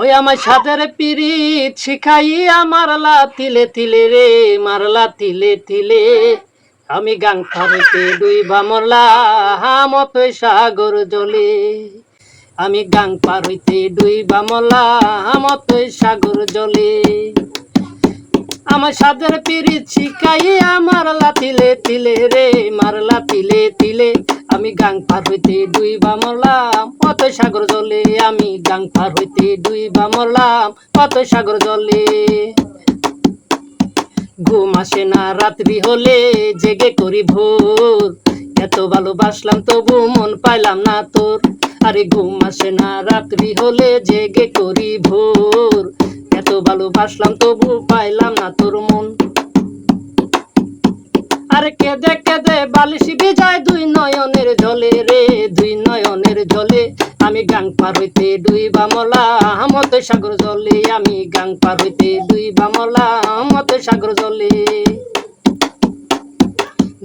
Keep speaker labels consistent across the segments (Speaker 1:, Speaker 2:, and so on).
Speaker 1: ওই আমার সাদের পিরিত শিখাইয়া মারলা তিলে তিলে রে মারলা তিলে তিলে। আমি গাং ফারিতে দুই বামলা মতই সাগর জলে। আমি গাং পার হইতে দুই বামলা মতই সাগর জলে। আমার সাদের পিরিত শিখাইয়া মারলা তিলে তিলে রে মারলা তিলে তিলে। আমি গাং পার হইতে দুই বামলাম কত সাগর জলে আমি গাং পার হইতে দুই বামলাম কত সাগর জলে ঘুম আসে না, রাত্রি হলে জেগে করি ভোর। এত ভালোবাসলাম, তবু মন পাইলাম না তোর। আরে ঘুম আসে না, রাত্রি হলে জেগে করি ভোর। এত ভালোবাসলাম, তবু পাইলাম না তোর মন। আরে কেঁদে কেঁদে বালিশ বিজয় দুই নয়নের জলে রে, দুই নয়নের জলে আমি গাং পার হইতে দুই বামলা, মত সাগর জলে আমি গাং পার হইতে দুই বামলা, মত সাগর জলে।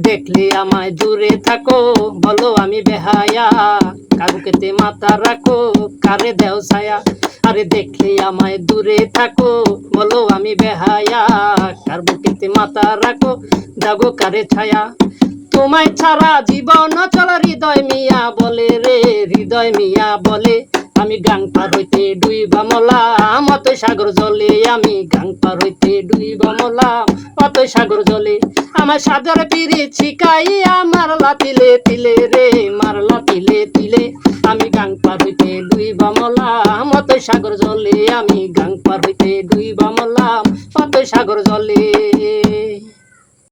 Speaker 1: দেখলে আমায় দূরে থাকো। বলো আমি বেহায়া, কারুকেতে মাথা রাখো। কারে দেও ছায়া, আরে দেখলে আমায় দূরে থাকো। বলো আমি বেহায়া কার বুকেতে মাথা রাখো। দাগো কারে ছায়া। তোমায় ছাড়া জীবন চল হৃদয় মিয়া বলে রে, হৃদয় মিয়া বলে। আমি গাং পার হইতে ডুই বামলা মত সাগর জলে আমি গাং পার হইতে ডুই বামলা মত সাগর জলে। আমার সাগর পিড়ি ছিকাই আমার লাতিলে তিলে রে মারলা তিলে তিলে। আমি গাং পার হইতে দুই বামলা মত সাগর জলে আমি গাং পার হইতে দুই বামলা মত সাগর জলে।